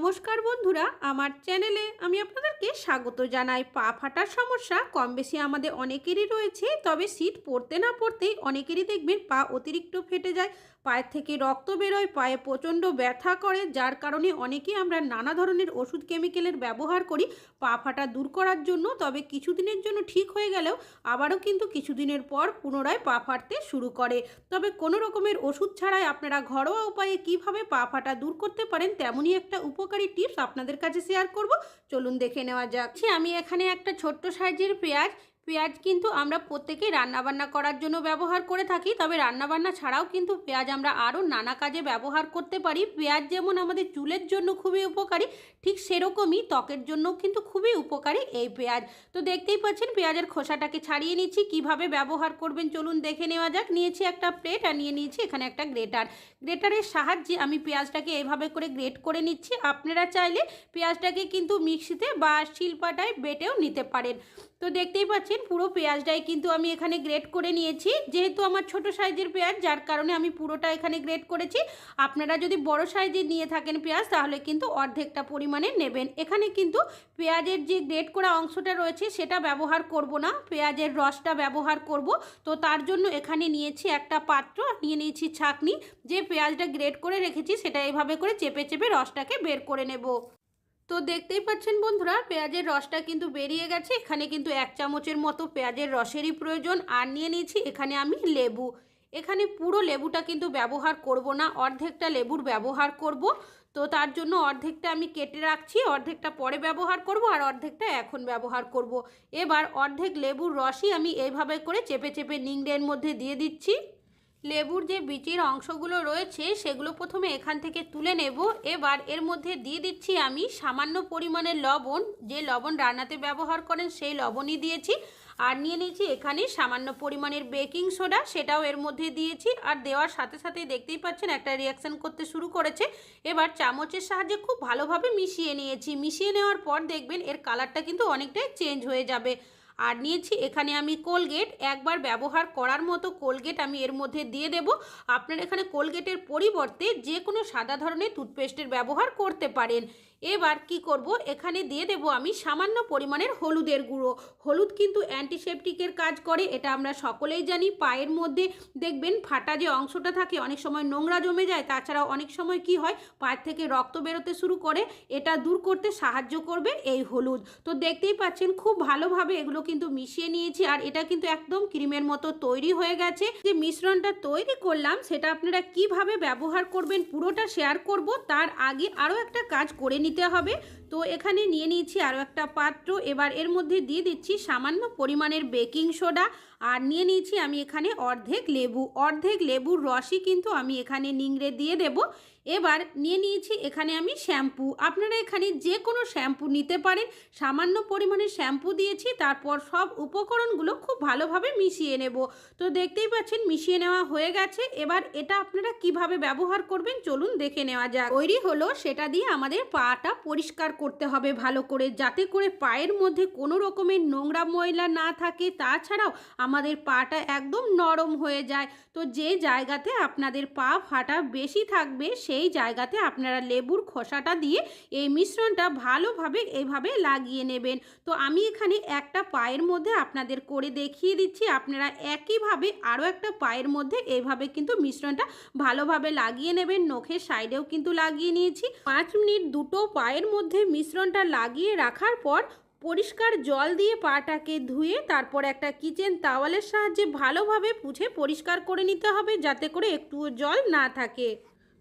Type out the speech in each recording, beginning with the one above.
নমস্কার বন্ধুরা, আমার চ্যানেলে আমি আপনাদেরকে স্বাগত জানাই। পা ফাটার সমস্যা কম বেশি আমাদের অনেকেরই রয়েছে, তবে শীত পড়তে না পড়তেই অনেকেরই দেখবেন পা অতিরিক্ত ফেটে যায়। পায়ের থেকে রক্ত বেরোয়, পায়ে প্রচণ্ড ব্যথা করে, যার কারণে অনেকেই আমরা নানা ধরনের ওষুধ কেমিক্যালের ব্যবহার করি পা ফাটা দূর করার জন্য। তবে কিছুদিনের জন্য ঠিক হয়ে গেলেও আবারও কিন্তু কিছুদিনের পর পুনরায় পা ফাটতে শুরু করে। তবে কোনো রকমের ওষুধ ছাড়াই আপনারা ঘরোয়া উপায়ে কীভাবে পা ফাটা দূর করতে পারেন তেমনই একটা উপকারী টিপস আপনাদের কাছে শেয়ার করব। চলুন দেখে নেওয়া যাক। আমি এখানে একটা ছোট্ট সাইজের পেঁয়াজ পেঁয়াজ কিন্তু আমরা প্রত্যেকেই রান্নাবান্না করার জন্য ব্যবহার করে থাকি, তবে রান্নাবান্না ছাড়াও কিন্তু পেঁয়াজ আমরা আরও নানা কাজে ব্যবহার করতে পারি। পেঁয়াজ যেমন আমাদের চুলের জন্য খুবই উপকারী, ঠিক সেরকমই ত্বকের জন্য কিন্তু খুবই উপকারী এই পেঁয়াজ। তো দেখতেই পাচ্ছেন পেঁয়াজের খোসাটাকে ছাড়িয়ে নিচ্ছি, কীভাবে ব্যবহার করবেন চলুন দেখে নেওয়া যাক। নিয়েছি একটা প্লেট আর নিয়ে নিয়েছি এখানে একটা গ্রেটার। গ্রেটারের সাহায্যে আমি পেঁয়াজটাকে এভাবে করে গ্রেট করে নিচ্ছি। আপনারা চাইলে পেঁয়াজটাকে কিন্তু মিক্সিতে বা শিলপাটায় বেটেও নিতে পারেন। তো দেখতেই পাচ্ছেন পুরো পেঁয়াজটাই কিন্তু আমি এখানে গ্রেট করে নিয়েছি। যেহেতু আমার ছোট সাইজের পেঁয়াজ, যার কারণে আমি পুরোটা এখানে গ্রেট করেছি। আপনারা যদি বড় সাইজের নিয়ে থাকেন পেঁয়াজ, তাহলে কিন্তু অর্ধেকটা পরিমাণে নেবেন। এখানে কিন্তু পেঁয়াজের যে গ্রেট করা অংশটা রয়েছে, সেটা ব্যবহার করব না। পেঁয়াজের রসটা ব্যবহার করব। তো তার জন্য এখানে নিয়েছি একটা পাত্র নিয়ে নিয়েছি ছাকনি। যে পেঁয়াজটা গ্রেট করে রেখেছি, সেটা এভাবে করে চেপে চেপে রসটাকে বের করে নেব। তো দেখতেই পাচ্ছেন বন্ধুরা, পেঁয়াজের রসটা কিন্তু বেরিয়ে গেছে। এখানে কিন্তু এক চামচের মতো পেঁয়াজের রসেরই প্রয়োজন। আর নিয়ে নিয়েছি এখানে আমি লেবু। এখানে পুরো লেবুটা কিন্তু ব্যবহার করব না, অর্ধেকটা লেবুর ব্যবহার করব। তো তার জন্য অর্ধেকটা আমি কেটে রাখছি, অর্ধেকটা পরে ব্যবহার করব আর অর্ধেকটা এখন ব্যবহার করব। এবার অর্ধেক লেবুর রসই আমি এইভাবে করে চেপে চেপে নিংড়ের মধ্যে দিয়ে দিচ্ছি। লেবুর যে বিচির অংশগুলো রয়েছে, সেগুলো প্রথমে এখান থেকে তুলে নেব। এবার এর মধ্যে দিয়ে দিচ্ছি আমি সামান্য পরিমাণের লবণ। যে লবণ রান্নাতে ব্যবহার করেন, সেই লবণই দিয়েছি। আর নিয়ে নিয়েছি এখানে সামান্য পরিমাণের বেকিং সোডা, সেটাও এর মধ্যে দিয়েছি। আর দেওয়ার সাথে সাথে দেখতেই পাচ্ছেন, একটা রিয়াকশান করতে শুরু করেছে। এবার চামচের সাহায্যে খুব ভালোভাবে মিশিয়ে নিয়েছি। মিশিয়ে নেওয়ার পর দেখবেন, এর কালারটা কিন্তু অনেকটাই চেঞ্জ হয়ে যাবে। আর নিয়েছি, এখানে আমি কোলগেট। একবার ব্যবহার করার মতো কোলগেট আমি এর মধ্যে দিয়ে দেব। আপনার এখানে কোলগেটের পরিবর্তে যে কোনো সাদা ধরনের টুথপেস্টের ব্যবহার করতে পারেন। এবার কি করব? এখানে দিয়ে দেব আমি সামান্য পরিমাণের হলুদের গুঁড়ো। হলুদ কিন্তু অ্যান্টিসেপটিকের কাজ করে, এটা আমরা সকলেই জানি। পায়ের মধ্যে দেখবেন ফাটা যে অংশটা থাকে, অনেক সময় নোংরা জমে যায়, তাছাড়াও অনেক সময় কি হয়, পায়ের থেকে রক্ত বেরোতে শুরু করে, এটা দূর করতে সাহায্য করবে এই হলুদ। তো দেখতেই পাচ্ছেন, খুব ভালোভাবে এগুলো কিন্তু মিশিয়ে নিয়েছি, আর এটা কিন্তু একদম ক্রিমের মতো তৈরি হয়ে গেছে। যে মিশ্রণটা তৈরি করলাম, সেটা আপনারা কীভাবে ব্যবহার করবেন, পুরোটা শেয়ার করব, তার আগে আরও একটা কাজ করে নিতে হবে। তো এখানে নিয়ে নিয়েছি আরও একটা পাত্র। এবার এর মধ্যে দিয়ে দিচ্ছি সামান্য পরিমাণের বেকিং সোডা। আর নিয়ে নিয়েছি আমি এখানে অর্ধেক লেবু। অর্ধেক লেবুর রসই কিন্তু আমি এখানে নিংড়ে দিয়ে দেব। এবার নিয়ে নিয়েছি এখানে আমি শ্যাম্পু। আপনারা এখানে যে কোনো শ্যাম্পু নিতে পারেন। সামান্য পরিমাণে শ্যাম্পু দিয়েছি, তারপর সব উপকরণগুলো খুব ভালোভাবে মিশিয়ে নেব। তো দেখতেই পাচ্ছেন, মিশিয়ে নেওয়া হয়ে গেছে। এবার এটা আপনারা কীভাবে ব্যবহার করবেন চলুন দেখে নেওয়া যাক। তৈরি হলো সেটা দিয়ে আমাদের পাটা পরিষ্কার করতে হবে ভালো করে, যাতে করে পায়ের মধ্যে কোনো রকমের নোংরা ময়লা না থাকে। তাছাড়াও আমাদের পাটা একদম নরম হয়ে যায়। তো যে জায়গাতে আপনাদের পা ফাটা বেশি থাকবে সেই জায়গাতে আপনারা লেবুর খোসাটা দিয়ে এই মিশ্রণটা ভালোভাবে এইভাবে লাগিয়ে নেবেন। তো আমি এখানে একটা পায়ের মধ্যে আপনাদের করে দেখিয়ে দিচ্ছি। আপনারা একইভাবে আরও একটা পায়ের মধ্যে এইভাবে কিন্তু মিশ্রণটা ভালোভাবে লাগিয়ে নেবেন। নখের সাইডেও কিন্তু লাগিয়ে নিয়েছি। পাঁচ মিনিট দুটো পায়ের মধ্যে মিশ্রণটা লাগিয়ে রাখার পর পরিষ্কার জল দিয়ে পাটাকে ধুয়ে তারপর একটা কিচেন তাওয়ালের সাহায্যে ভালোভাবে পুছে পরিষ্কার করে নিতে হবে। যাতে করে একটুও জল না থাকে।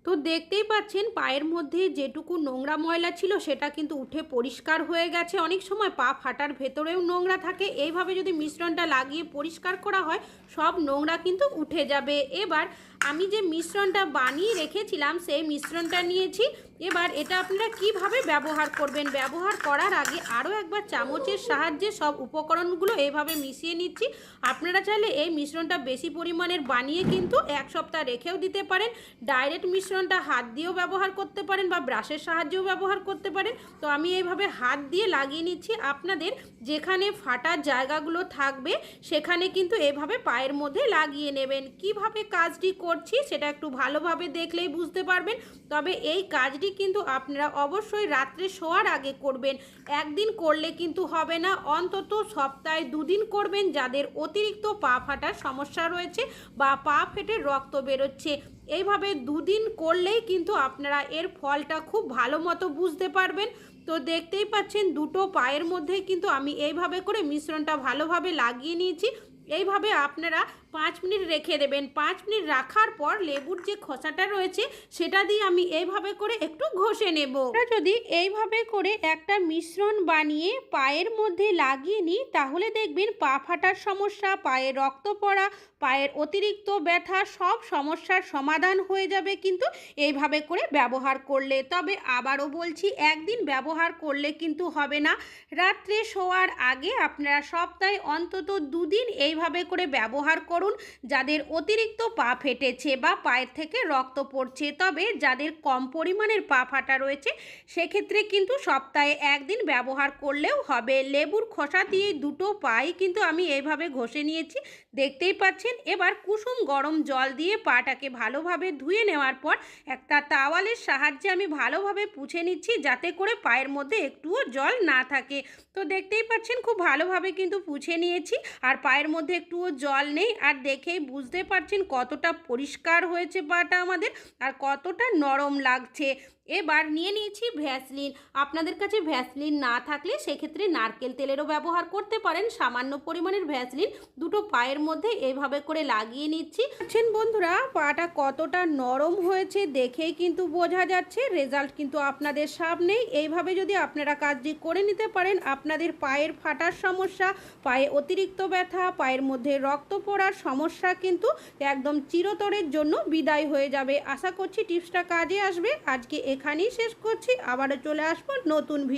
তো দেখতেই পাচ্ছেন পায়ের মধ্যে যেটুকু নোংরা ময়লা ছিল সেটা কিন্তু উঠে পরিষ্কার হয়ে গেছে। অনেক সময় পা ফাটার ভেতরেও নোংরা থাকে। এইভাবে যদি মিশ্রণটা লাগিয়ে পরিষ্কার করা হয়, সব নোংরা কিন্তু উঠে যাবে। এবার আমি যে মিশ্রণটা বানিয়ে রেখেছিলাম, সেই মিশ্রণটা নিয়েছি। এবার এটা আপনারা কীভাবে ব্যবহার করবেন? ব্যবহার করার আগে আরও একবার চামচের সাহায্যে সব উপকরণগুলো এইভাবে মিশিয়ে নিচ্ছি। আপনারা চাইলে এই মিশ্রণটা বেশি পরিমাণের বানিয়ে কিন্তু এক সপ্তাহ রেখেও দিতে পারেন। ডাইরেক্ট মিশ্রণটা হাত দিয়েও ব্যবহার করতে পারেন বা ব্রাশের সাহায্যেও ব্যবহার করতে পারেন। তো আমি এইভাবে হাত দিয়ে লাগিয়ে নিচ্ছি। আপনাদের যেখানে ফাটার জায়গাগুলো থাকবে, সেখানে কিন্তু এভাবে পায়ের মধ্যে লাগিয়ে নেবেন। কীভাবে কাজটি করছি, সেটা একটু ভালোভাবে দেখলেই বুঝতে পারবেন। তবে এই কাজটি কিন্তু আপনারা অবশ্যই রাত্রে শোয়ার আগে করবেন। একদিন করলে কিন্তু হবে না, অন্তত সপ্তাহে দুদিন করবেন যাদের অতিরিক্ত পা ফাটার সমস্যা রয়েছে বা পা ফেটে রক্ত বেরোচ্ছে। এইভাবে দুদিন করলেই কিন্তু আপনারা এর ফলটা খুব ভালো মতো বুঝতে পারবেন। তো দেখতেই পাচ্ছেন দুটো পায়ের মধ্যে কিন্তু আমি এইভাবে করে মিশ্রণটা ভালোভাবে লাগিয়ে নিয়েছি। এইভাবে আপনারা পাঁচ মিনিট রেখে দেবেন। পাঁচ মিনিট রাখার পর লেবুর যে খোসাটা রয়েছে, সেটা দিয়ে আমি এইভাবে করে একটু ঘষে নেব। যদি এইভাবে করে একটা মিশ্রণ বানিয়ে পায়ের মধ্যে লাগিয়ে নিই, তাহলে দেখবেন পা ফাটার সমস্যা, পায়ে রক্ত পড়া, পায়ের অতিরিক্ত ব্যথা, সব সমস্যার সমাধান হয়ে যাবে কিন্তু এইভাবে করে ব্যবহার করলে। তবে আবারও বলছি, একদিন ব্যবহার করলে কিন্তু হবে না। রাত্রে শোয়ার আগে আপনারা সপ্তাহে অন্তত দুদিন এইভাবে করে ব্যবহার করুন। যাদের অতিরিক্ত পা ফেটেছে বা পায়ের থেকে রক্ত পড়ছে। তবে যাদের কম পরিমাণের পা ফাটা রয়েছে, সেক্ষেত্রে কিন্তু সপ্তাহে একদিন ব্যবহার করলেও হবে। লেবুর খোসা দিয়ে দুটো পাই কিন্তু আমি এইভাবে ঘষে নিয়েছি, দেখতেই পাচ্ছেন। এবার কুসুম গরম জল দিয়ে পাটাকে ভালোভাবে ধুয়ে নেওয়ার পর একটা তাওয়ালের সাহায্যে আমি ভালোভাবে পুছে নিচ্ছি, যাতে করে পায়ের মধ্যে একটুও জল না থাকে। তো দেখতেই পাচ্ছেন, খুব ভালোভাবে কিন্তু পুছে নিয়েছি। আর পায়ের মধ্যে একটুও জল নেই। আর দেখেই বুঝতে পারছেন কতটা পরিষ্কার হয়েছে পাটা আমাদের আর কতটা নরম লাগছে। এবার নিয়ে নিয়েছি ভ্যাসলিন। আপনাদের কাছে ভ্যাসলিন না থাকলে সেক্ষেত্রে নারকেল তেলেরও ব্যবহার করতে পারেন। সামান্য পরিমাণের ভ্যাসলিন দুটো পায়ের মধ্যে এইভাবে করে লাগিয়ে নিচ্ছি। দেখছেন বন্ধুরা, পাটা কতটা নরম হয়েছে দেখেই কিন্তু বোঝা যাচ্ছে। রেজাল্ট কিন্তু আপনাদের সামনেই এইভাবে যদি আপনারা কাজটি করে নিতে পারেন, আপনাদের পায়ের ফাটার সমস্যা, পায়ে অতিরিক্ত ব্যথা, পায়ের মধ্যে রক্ত পড়ার সমস্যা কিন্তু একদম চিরতরের জন্য বিদায় হয়ে যাবে। আশা করছি টিপসটা কাজে আসবে। আজকে এখানেই শেষ করছি আবারও চলে আসব নতুন ভিডিও